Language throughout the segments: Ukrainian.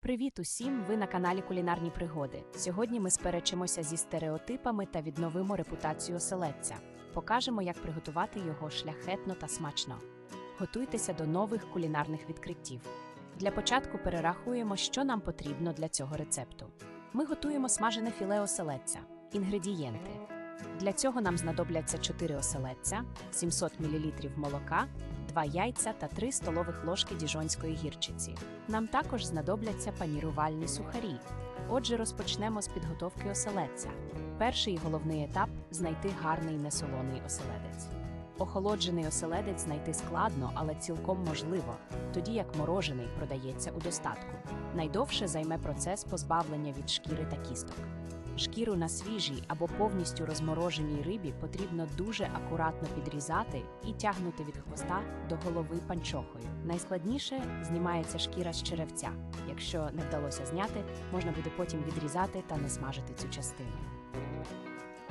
Привіт усім! Ви на каналі Кулінарні Пригоди. Сьогодні ми сперечимося зі стереотипами та відновимо репутацію оселедця. Покажемо, як приготувати його шляхетно та смачно. Готуйтеся до нових кулінарних відкриттів. Для початку перерахуємо, що нам потрібно для цього рецепту. Ми готуємо смажене філе оселедця. Інгредієнти. Для цього нам знадобляться 4 оселедця, 700 мл молока, 2 яйця та 3 столових ложки діжонської гірчиці. Нам також знадобляться панірувальні сухарі. Отже, розпочнемо з підготовки оселедця. Перший і головний етап знайти гарний несолоний оселедець. Охолоджений оселедець знайти складно, але цілком можливо, тоді як морожений продається у достатку. Найдовше займе процес позбавлення від шкіри та кісток. Шкіру на свіжій або повністю розмороженій рибі потрібно дуже акуратно підрізати і тягнути від хвоста до голови панчохою. Найскладніше знімається шкіра з черевця. Якщо не вдалося зняти, можна буде потім відрізати та не смажити цю частину.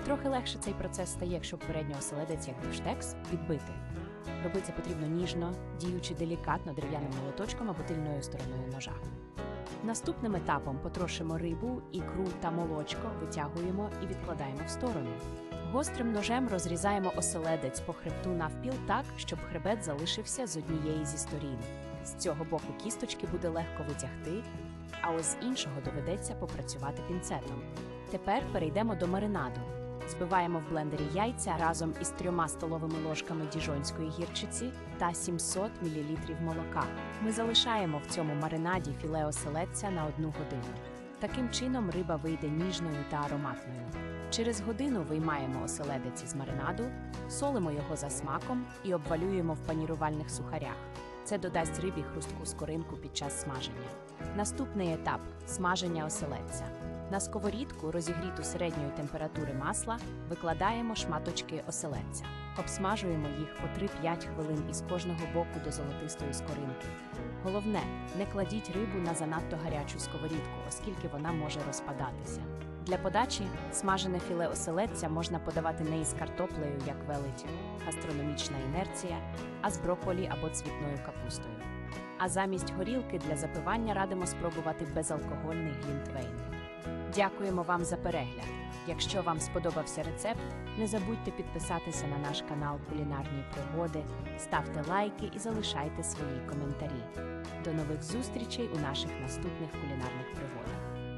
Трохи легше цей процес стає, якщо попередньо оселедець як бифштекс відбити. Робити потрібно ніжно, діючи делікатно дерев'яним молоточком або тильною стороною ножа. Наступним етапом потрошимо рибу, ікру та молочко, витягуємо і відкладаємо в сторону. Гострим ножем розрізаємо оселедець по хребту навпіл так, щоб хребет залишився з однієї зі сторін. З цього боку кісточки буде легко витягти, а ось з іншого доведеться попрацювати пінцетом. Тепер перейдемо до маринаду. Збиваємо в блендері яйця разом із трьома столовими ложками діжонської гірчиці та 700 мл молока. Ми залишаємо в цьому маринаді філе оселедця на одну годину. Таким чином риба вийде ніжною та ароматною. Через годину виймаємо оселедець із маринаду, солимо його за смаком і обвалюємо в панірувальних сухарях. Це додасть рибі хрустку скоринку під час смаження. Наступний етап смаження оселедця. На сковорідку, розігріту середньої температури масла, викладаємо шматочки оселедця. Обсмажуємо їх по 3-5 хвилин із кожного боку до золотистої скоринки. Головне, не кладіть рибу на занадто гарячу сковорідку, оскільки вона може розпадатися. Для подачі смажене філе оселедця можна подавати не із картоплею, як велить гастрономічна інерція, а з брокколі або цвітною капустою. А замість горілки для запивання радимо спробувати безалкогольний глінтвейн. Дякуємо вам за перегляд. Якщо вам сподобався рецепт, не забудьте підписатися на наш канал Кулінарні пригоди, ставте лайки і залишайте свої коментарі. До нових зустрічей у наших наступних кулінарних пригодах.